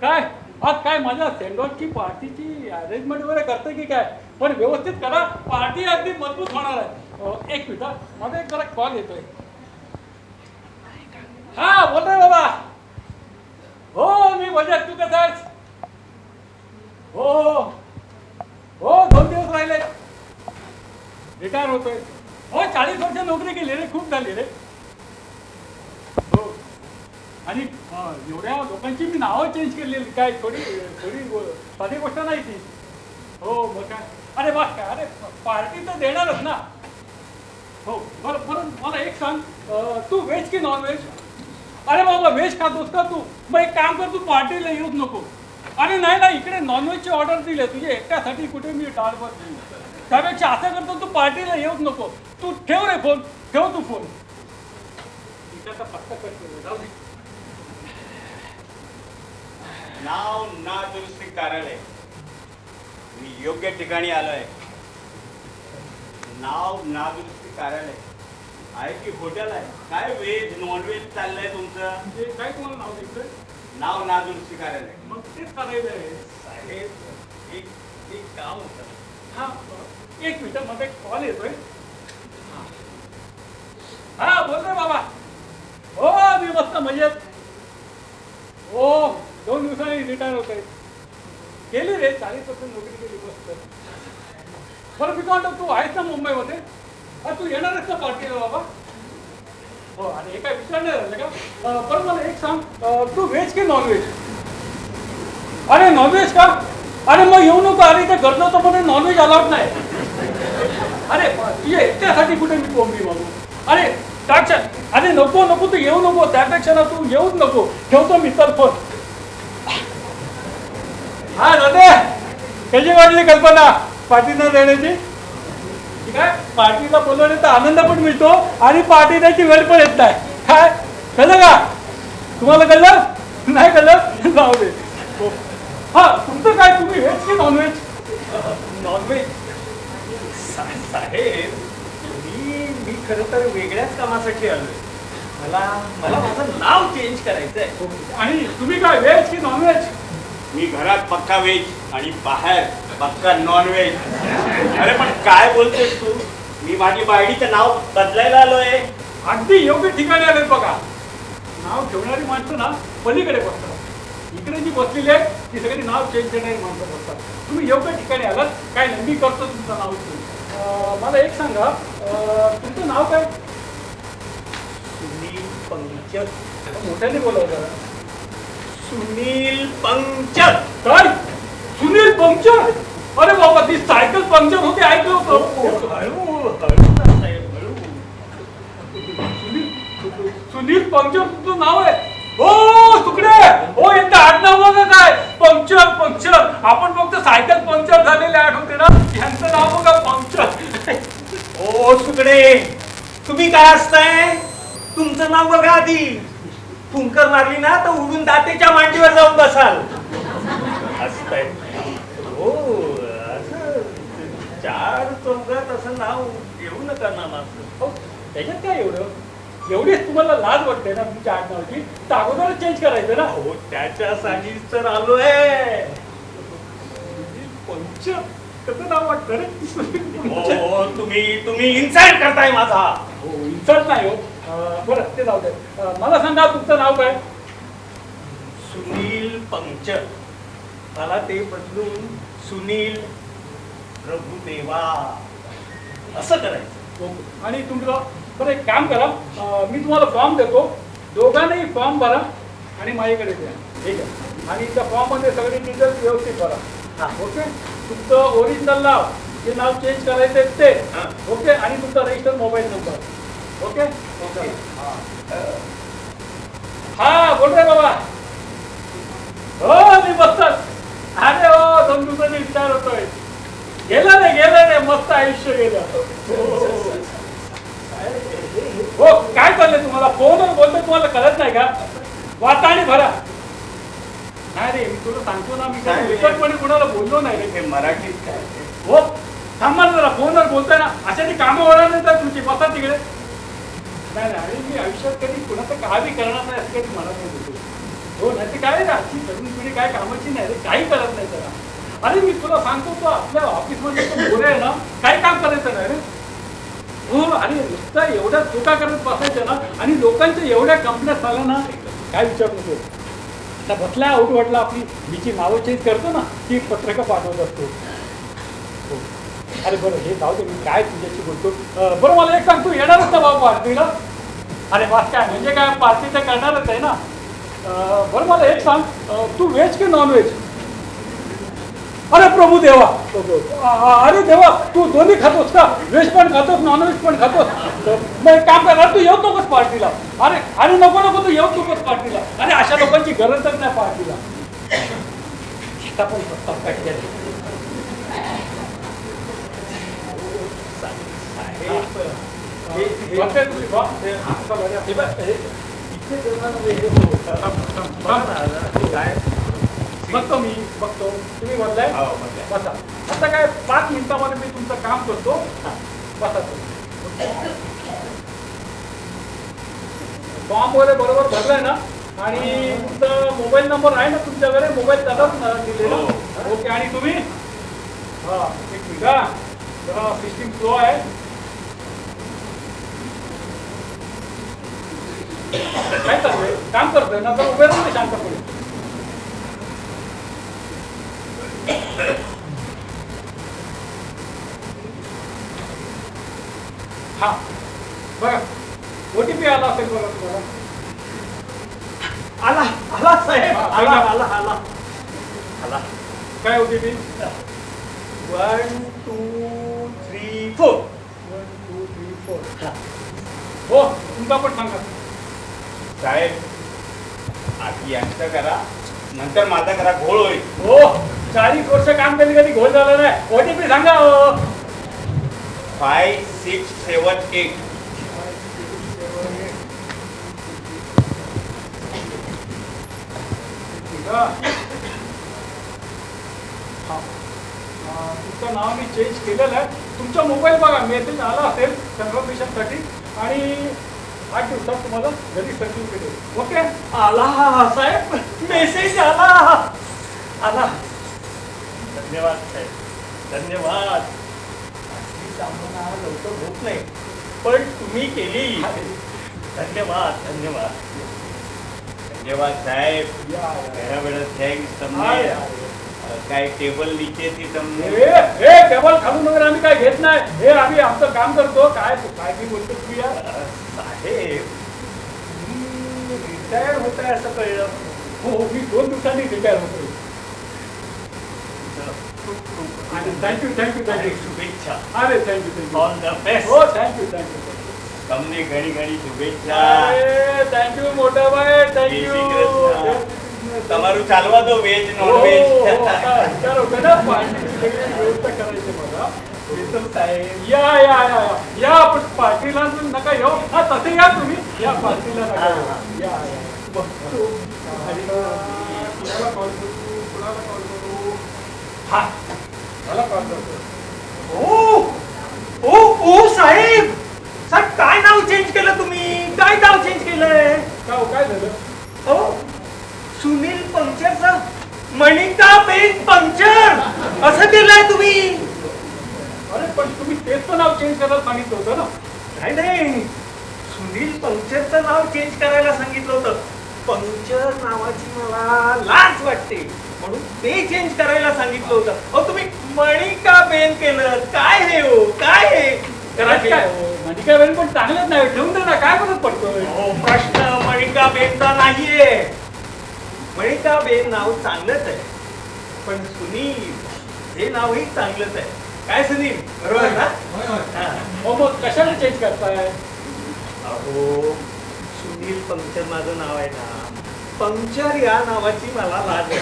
काय? आज काय माझ्या सेंडॉनची पार्टीची अरेंजमेंट वगैरे करते की काय? पण व्यवस्थित करा पार्टी अगदी मजबूत होणार आहे. एक मिनिट हा. माझा एक जरा कॉल येतोय. हा बोलतोय बाबा. हो मी मजेत तू कसा आहेस? हो हो दोन दिवस राहिले. रिटायर होतोय. हो चाळीस वर्ष नोकरी केली रे खूप झाली रे. आणि एवढ्या लोकांची मी नावं चेंज केलेली काय थोडी थोडी साधी गोष्ट नाही ती. हो मग काय? अरे बा काय अरे पार्टी तर देणारच ना. हो बरं बरं मला एक सांग तू व्हेज की नॉन व्हेज अरे बाबा व्हेज खातोस का तू. मग एक काम कर तू पार्टीला येऊच नको. अरे नाही ना इकडे नॉनव्हेजची ऑर्डर दिली तुझ्या एकट्यासाठी कुठे मी टाळपत नाही त्यापेक्षा असं करतो तू पार्टीला येऊच नको. तू ठेव रे फोन ठेव तू फोन. तिच्या पत्ता करते जाऊ दे. नाव ना दुरुस्ती कार्यालय. मी योग्य ठिकाणी आलोय. नाव ना दुरुस्ती कार्यालय. आहे की हॉटेल आहे? काय व्हेज नॉन व्हेज चाललंय तुमचं? म्हणजे काय तुम्हाला नाव द्यायचं नाव ना दुरुस्ती कार्यालय. मग तेच करायचं आहे. साहेब एक एक काम होतं. हा एक मिनिटमध्ये कॉल येतोय. हा बोलतोय बाबा. हो मी मस्त मजेत. हो. दोन दिवसांनी रिटायर होत आहे गेले रे चाळीस पर्सेंट नोकरी केली मस्त. बरं मी काय तू आहेस ना मुंबईमध्ये? अरे तू येणारच ना पार्टीला बाबा. हो आणि हे काय विचारणार झालं का? बरं मला एक सांग. तू व्हेज की नॉन व्हेज अरे नॉनव्हेज का? अरे मग येऊ नको अरे इथे मध्ये नॉनव्हेज अलाउड नाही. अरे तुझ्या एकट्यासाठी कुठे मी कोंबडी मागू? अरे टाकच्या अरे नको नको तू येऊ नको त्यापेक्षा ना तू येऊच नको. ठेवतो मी तर फोन हा दादे कशी वाटली कल्पना? पार्टीला देण्याची? ठीक आहे? पार्टीला बोलवण्याचा आनंद पण मिळतो आणि पार्टी द्यायची वेळ पण येत नाही. काय? कळलं का? तुम्हाला कळलं? नाही कळलं? जाऊ दे. हो. हा तुमचं काय? तुम्ही व्हेज की नॉनव्हेज नॉनव्हेज साहेब मी मी खरं तर वेगळ्याच कामासाठी आलोय. मला मला माझं नाव चेंज करायचं आहे आणि तुम्ही काय व्हेज की नॉनव्हेज मी घरात पक्का व्हेज आणि बाहेर पक्का नॉन व्हेज अरे पण काय बोलतोस तू? मी माझी बायडीचं नाव बदलायला आलोय. अगदी योग्य ठिकाणी आले बघा. नाव ठेवणारी माणसं ना पलीकडे बसतात. इकडे जी बसलेली आहेत ती सगळी नाव चेंज करणारी माणसं बसतात. तुम्ही योग्य ठिकाणी आलात काय नाही मी करतो तुमचं नाव? चेंज अं, मला एक सांगा अं, तुमचं नाव काय? पंचर मोठ्याने बोलावं जरा. सुनील पंचर काय? सुनील पंक्चर अरे बाबा ती सायकल पंक्चर होते ऐकलं होतं. साहेब हळू. सुनील पंक्चर तुमचं नाव आहे? हो तुकडे हो एकदा आडनाव बघा काय पंक्चर पंक्चर आपण फक्त सायकल पंक्चर झालेले आठवते ना यांचं नाव बघा पंक्चर ओ सुकडे. तुम्ही काय असताय? तुमचं नाव बघा आधी. फुंकर मारली ना तर उडून दातेच्या मांडीवर जाऊन बसाल. असतंय हो असं. चार चौघात असं नाव घेऊ नका नामाचं हो, त्याच्यात काय एवढं? एवढीच तुम्हाला लाज वाटते ना तुमच्या आडनावची? तर अगोदर चेंज करायचं ना? हो त्याच्यासाठीच तर आलोय. पंक्चर कसं नाव वाटतं रे? हो तुम्ही तुम्ही इन्सल्ट करताय माझा. हो इन्सल्ट नाही हो. बरं ते जाऊ दे. मला सांगा तुमचं नाव काय? सुनील पंक्चर मला ते बदलून सुनील प्रभुदेवा असं करायचं. ओके. आणि तुमचं बरं एक काम करा. मी तुम्हाला फॉर्म देतो. दोघांनाही फॉर्म भरा आणि माझ्याकडे द्या. ठीक आहे? आणि त्या फॉर्ममध्ये सगळे डिटेल्स व्यवस्थित भरा. हा. ओके? तुमचं ओरिजिनल नाव जे नाव चेंज करायचं आहे ते. हा. ओके? आणि तुमचा register mobile number okay? Okay. हा बोल रे बाबा. हो मी मस्तच. अरे हो दोन दिवसांनी विचार होतोय. गेलं रे गेलं रे मस्त आयुष्य गेलं. हो काय चाललंय तुम्हाला? फोनवर बोलतो तुम्हाला कळत नाही का? वाचा आणि भरा. नाही रे मी तुला सांगतो ना मी रे. विकटपणे कुणाला बोललो नाही रे. मराठीत काय? हो थांबा जरा फोनवर बोलताय ना. अशाची कामं होणार नाही तर तुमची बसा तिकडे. नाही नाही आणि मी आयुष्यात कधी कुणाचं काही करणार नाही असं कधी म्हणत नाही हो नाही ते काय रे आजची तरुण पिढी काय कामाची नाही रे काही करत नाही त्याला. अरे मी तुला सांगतो तो आपल्या ऑफिसमध्ये तो आहे ना काय काम करायचं नाही रे. हो आणि नुसतं एवढ्या चुका करत बसायच्या ना आणि लोकांच्या एवढ्या कंपन्या झाल्या ना काय विचार नको. आता बसल्या आउटवडला आपली मी जी नावं चेंज करतो ना ती पत्रकं पाठवत असतो. अरे बरं हे जाऊ दे मी काय तुझ्याशी बोलतो. अं, बरं मला एक सांग तू येणारच ना बाबा पार्टीला? अरे बस काय म्हणजे काय पार्टी तर करणारच आहे ना? अं, बरं मला एक सांग अं, तू व्हेज की नॉन व्हेज अरे प्रभू देवा! अ- अ- अरे देवा तू दोन्ही खातोस का? व्हेज पण खातोस नॉन व्हेज पण खातोस? तर मग एक काम कर अरे तू येऊ नकोस पार्टीला. अरे अरे नको नको तू येऊ नकोस पार्टीला. अरे अशा लोकांची गरजच नाही पार्टीला. आता पण प्रस्ताव काय केला? बघतो मी बघतो तुम्ही बदलाय हो. बसा आता काय पाच मिनिटामध्ये मी तुमचं काम करतो बसा फॉर्म वगैरे बरोबर भरलाय ना आणि तुमचा मोबाईल नंबर आहे ना तुमच्याकडे मोबाईल त्याचाच दिलेला. ओके आणि तुम्ही हा एक मिनिट हा सिस्टीम स्लो आहे काय चाललंय काम करतोय ना तर उभे राहून शांतपणे हा. बघा ओ टी पी आला असेल बघा तुम्हाला. आला आला साहेब आला. आला. आला आला. काय O T P one two three four one two three four हो तुमचा पण सांगा. साहेब आधी यांचं करा नंतर माझा करा घोळ होईल. हो चाळीस वर्ष काम कधी कधी घोळ झाला नाही. ओ टी पी सांगा हो. फाय सिक्स सेवन एट तुमचं नाव मी चेंज केलेलं आहे. तुमचा मोबाईल बघा मेसेज आला असेल कन्फर्मेशनसाठी आणि आठ दिवसात तुम्हाला घरी सर्टिफिकेट ओके? आला हा साहेब. मेसेज आला. आला. धन्यवाद साहेब. धन्यवाद. आम्हाला लवकर होत नाही पण तुम्ही केली. धन्यवाद धन्यवाद. धन्यवाद साहेब. या वेळा थँक्स काय टेबल नीचे टेबल खालून वगैरे आम्ही काय घेत नाही. हे आम्ही आमचं काम करतो. काय काय मी बोलतो तू या रिटायर होत आहे असं कळलं. हो, हो मी दोन दिवसांनी रिटायर होतो आणि थँक्यू थँक्यू थँक्यू शुभेच्छा. अरे thank you thank you all the best हो थँक्यू थँक्यू તમને ઘણી ઘણી શુભેચ્છા. यू थँक्यू मोठा बाय थँक्यू તમારું ચાલવા દો વેજ हो, નોન हो, વેજ आता विचार होता ना पार्टीची सगळी व्यवस्था करायची मला प्रीतम साहेब या या या या या आपण पार्टीला पण नका येऊ हा तसे या तुम्ही या पार्टीला नका हा, येऊ. हा. या या बघतो आणि कुणाला कॉल करू कुणाला कॉल करू हा मला कॉल करतो ओ ओ ओ साहेब साहेब काय नाव चेंज केलं तुम्ही काय नाव चेंज केलंय का हो, काय झालं ओ सुनील पंक्चरचा मणिका पेन पंक्चर! असं केलंय तुम्ही. अरे पण तुम्ही तेच तर नाव चेंज करायला सांगितलं होतं ना? नाही नाही. सुनील पंक्चरचं नाव चेंज करायला सांगितलं होतं. पंक्चर नावाची मला लाज वाटते. म्हणून ते चेंज करायला सांगितलं होतं. अहो तुम्ही मणिका पेन केलं. काय हे हो? काय हे? करायचं काय? काय वेळ पण चांगलंच नाही ठेवून दे ना. काय फरक पडतोय? हो प्रश्न मणिका बेनचा नाहीये. मणिका बेन नाव चांगलंच आहे. पण सुनील हे नावही चांगलंच आहे. काय सुनील? बरोबर ना? हा. हो. मग कशाला चेंज करताय? अहो सुनील पंक्चर माझं नाव आहे ना. पंक्चर या नावाची मला लाज वाटते.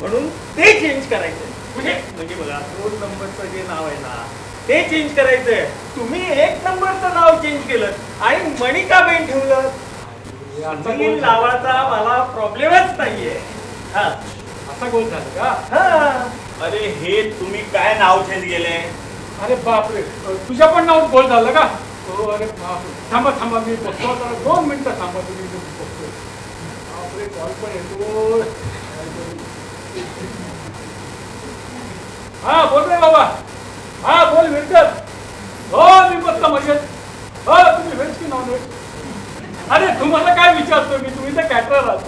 म्हणून ते चेंज करायचंय. म्हणजे? म्हणजे बघा दोन नंबरचं जे नाव आहे ना ते चेंज करायचंय. तुम्ही एक नंबरचं नाव चेंज केलं आणि मणिका बेन ठेवलं. गोल झाला? नावाचा मला प्रॉब्लेमच नाहीये. हा. असा गोल झाला का? हा. अरे हे तुम्ही काय नाव चेंज केले अरे बापरे. तुझ्या पण नाव गोल झालं का? हो अरे बापरे. थांबा थांबा मी बघतो जरा दोन मिनिटं थांबा तुम्ही मी बघतो बापरे कॉल पण येतो. हा बोल रे बाबा. हा बोल विरकर हो मी मस्त मजेत. हो तुम्ही व्हेज की नॉन व्हेज अरे तुम्हाला काय विचारतो मी? तुम्ही तर कॅटरर आहात.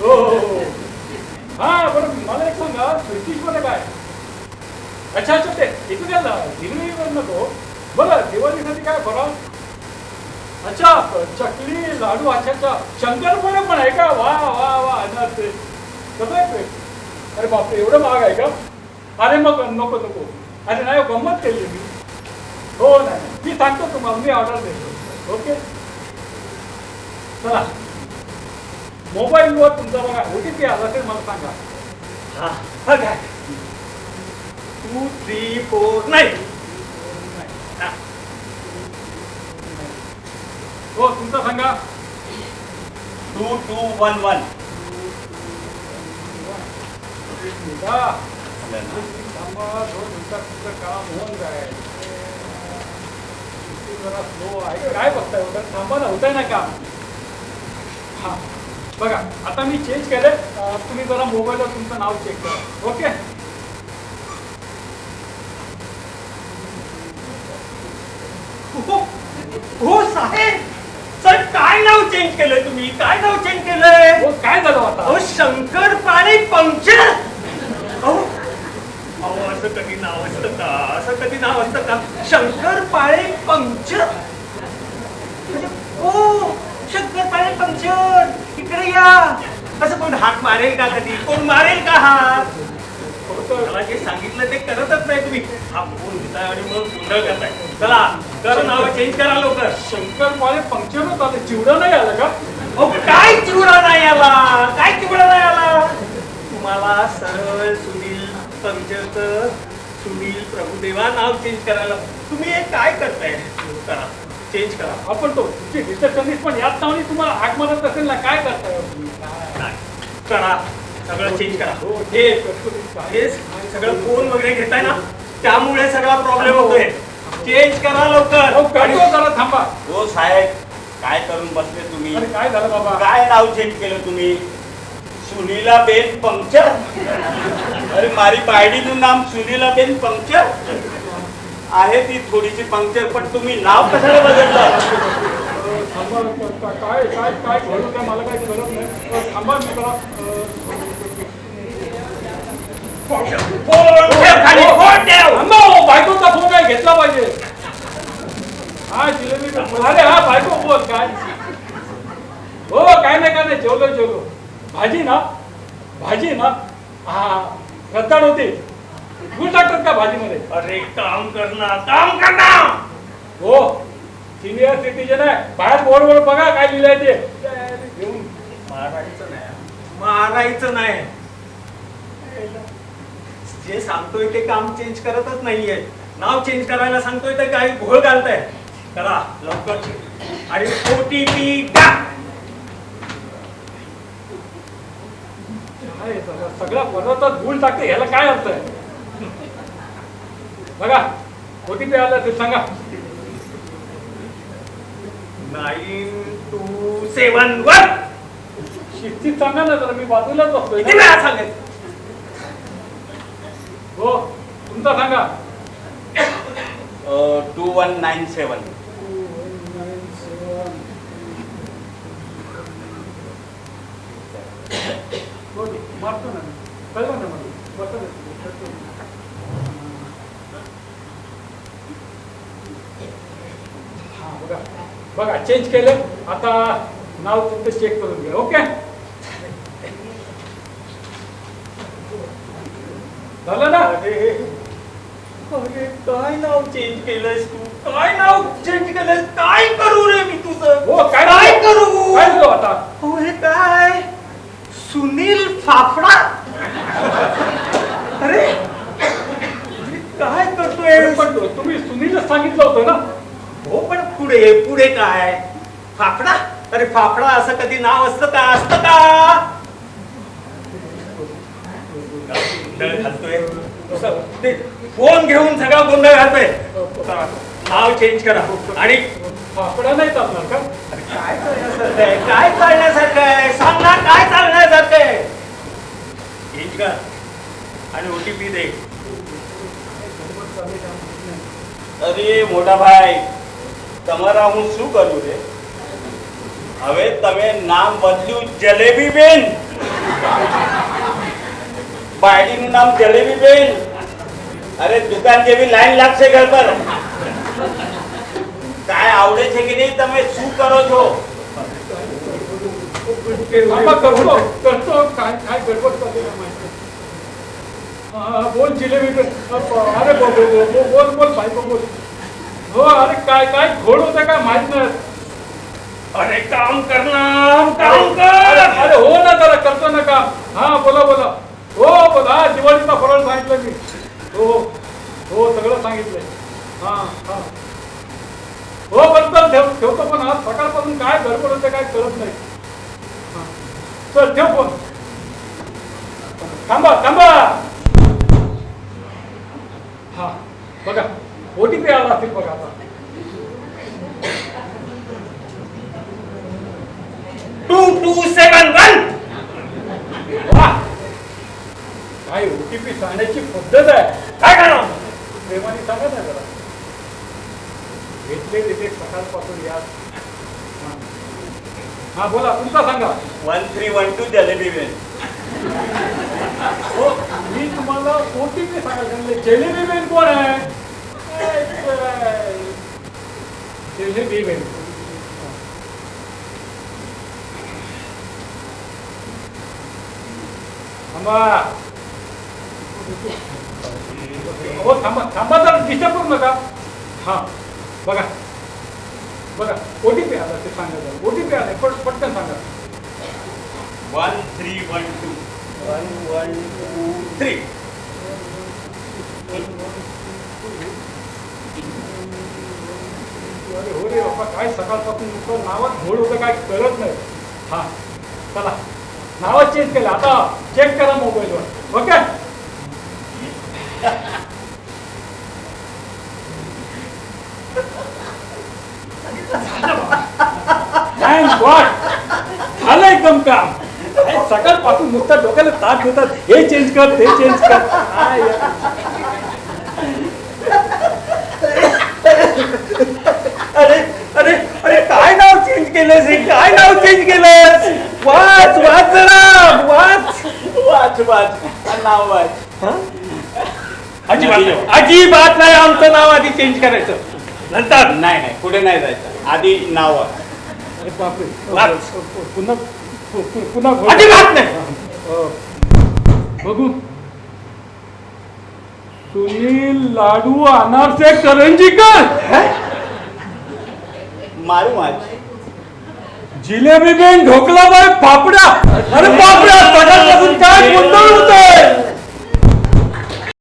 हो हो हो. हा बरं मला एक सांगा ब्रिटिशमध्ये काय? अच्छा अच्छा ते इकडे गेला दिल्लीवर नको. बरं दिवाळीसाठी काय बरं अच्छा चकली लाडू अच्छा अच्छा. शंकरपाळे पण आहे का? वा वा वा अनार ते. कसं आहे ते? अरे बापरे एवढं महाग आहे का? अरे मग नको नको. अरे नाही गंमत केली मी. हो नाही नाही. मी सांगतो तुम्हाला मी ऑर्डर देतो. ओके चला. मोबाईलवर तुमचा बघा ओ टी पी आला असेल मला सांगा. हा. हा काय टू थ्री फोर नाही. हा, तुमचा सांगा. Two two one one. तुमचं काम होऊन जाईल. जरा स्लो आहे. काय बघताय? थांबा ना होत आहे ना काम. हा. बघा आता मी चेंज केले तुम्ही जरा मोबाईलवर तुमचं नाव चेक करा. ओके हो हो, साहेब. सर काय नाव चेंज केलंय तुम्ही? काय नाव चेंज केलंय? हो काय झालं आता? अहो शंकर पाळे पंक्चर. अहो. अहो असं कधी नाव असतं का? असं कधी नाव असतं का? शंकर पाळे पंक्चर. ओ शंकर पाळे पंक्चर इकडे या. असं कोण हाक मारेल का कधी? कोण मारेल का होतं. मला जे सांगितलं ते करतच नाही तुम्ही. हा फोन घेताय आणि मग गोंधळ करताय. चला कर नाव चेंज करा लवकर. शंकर पाळे पंक्चरच आलं चिवडं नाही आलं का? अहो काय चिवडा नाही आला? काय चिवडा नाही आला? तुम्हाला सरळ सुनील पंचर सुनील प्रभुदेवा नाव चेंज करायला तुम्ही हे काय करताय? करा चेंज करा. आपण तो तुमची रिसेप्शनिस्ट पण याच नावाने तुम्हाला हाक मारत असेल ना काय करताय हो तुम्ही? काय? नाही. करा. सगळं चेंज करा. हो, हे? हे सगळं फोन वगैरे घेताय ना त्यामुळे सगळा प्रॉब्लेम होतोय. चेंज करा लवकर. करतो जरा थांबा. हो साहेब काय करून बसले तुम्ही? अरे काय झालं बाबा? काय नाव चेंज केलं तुम्ही? सुनीला बेन पंक्चर? अरे मारी बायडीનું नाम सुनीला बेन पंक्चर? आहे ती थोडीशी पंक्चर पण तुम्ही नाव कशाला बदललं काय काय काय काय मला काही कळत नाही थांबा मी जरा फोन बायकोचा फोन घेतला पाहिजे हा जिलेबी कर- अरे हा बायको बोल काय हो काय नाही काय नाही जेवलो जेवलो भाजी ना भाजी ना हा रद्दाड होती गुळ टाकतात का भाजीमध्ये? अरे काम करना काम करना हो सिनियर सिटीजन आहे. बाहेर बोर्डवर बघा काय लिहिलंय ते. घेऊन मारायचं नाही. मारायचं नाही. जे सांगतोय ते काम चेंज करतच नाहीये. नाव चेंज करायला सांगतोय तर काही घोळ घालताय. करा लवकर आणि ओटीपी टाक काय सगळं- सगळं पदार्थात गुळ टाकते ह्याला काय अर्थ आहे? बघा ओटीपी आला ते सांगा. Nine two seven one. शिस्तीत सांगा ना जरा मी बाजूलाच बसतोय किती. वेळा सांगायचं हो तुमचा सांगा. Two one nine seven. हो, मारतो ना मी. कळलं ना मला बसा ना. हा बघा बघा चेंज केलं आता नाव तुमचं चेक करून घ्या ओके झालं ना? अरे अरे काय नाव चेंज केलंस तू? काय नाव चेंज केलंस काय करू रे मी तुझं? हो काय काय करू? काय आता? हे काय? सुनील फाफडा? अरे अरे, काय करतोय पण तुम्ही सुनीलच सांगितलं होतं ना? हो पण पुढे पुढे काय? फाफडा? अरे फाफडा असं कधी नाव असत का? असत का? फोन घेऊन सगळा गोंधळ घालतोय. नाव चेंज करा. आणि फाफडा नाही चालणार का? काय करण्यासारखं आहे? काय करण्यासारखं आहे? सांग काय चालण्यासारखं आहे? चेंज कर. आणि ओटीपी दे. अरे मोठा भाई. તમારા હું શું કરું છે હવે તમે નામ બદલ્યું જલેબી બેન. પાર્ટીનું નામ જલેબી બેન. અરે, દુકાન જેવી લાઈન લાગશે ઘર પર. કાંઈ આવડે છે કે નહીં? તમે શું કરો છો? બોલ જલેબી બોલ બોલ ભાઈ બોલ. हा. अरे हो काय काय? घोड होतं काय माहीत नाही अरे काम करणार काम कर. अरे हो ना जरा करतो ना का हा बोला बोला. हो बोला हा दिवाळीचा फराळ सांगितलं मी. हो हो. सगळं सांगितलंय हा हा. हो बरोबर ठेव ठेवतो पण आज सकाळपासून काय गडबड होते काय कळत नाही. हा. चल ठेव फोन. थांबा थांबा हा बघा ओटीपी आला असेल बघा आता टू टू सेवन वन वा काय ओटीपी सांगण्याची पद्धत आहे काय करणार प्रेमाने सांगा ना जरा घेतले तिथे सकाळपासून या हा. हा बोला तुमचा सांगा. One three one two jalebi Wien हो मी तुम्हाला ओटीपी सांगायला जलेबी वेन कोण आहे? जलेबी वेन थांबा. हो थांबा थांबा तर डिस्टर्ब करू नका. हा बघा. बघा ओ टी पी आला ते सांगा ओ टी पी आला पट पटकन सांगा. One three one two one one two three अरे हो रे बाप्पा काय सकाळपासून नुसतं नावात घोळ होतं काय करत नाही. हा चला. नावात चेंज केलं. आता चेक करा मोबाईलवर ओके थँक गॉड झालं एकदम काम. सकाळपासून नुसता डोक्याला ताप घेतात हे चेंज कर ते चेंज कर. अरे अरे अरे काय नाव चेंज केलंस हे? काय नाव चेंज केलंस? वाच वाच जरा वाच. वाच वाच. नाव वाच. अजिबात नाही. अजिबात नाही. आमचं नाव आधी चेंज करायचं. नंतर? नाही नाही. पुढे नाही जायचं. आधी नाव वाच. हो, हो, हो. बघू. सुनील लाडू अनारसे करंजीकर. मारू आज जिलेबी बेन ढोकला बाय पापड्या अरे पापड्या सगळ्यात काय गोंधळ होतोय?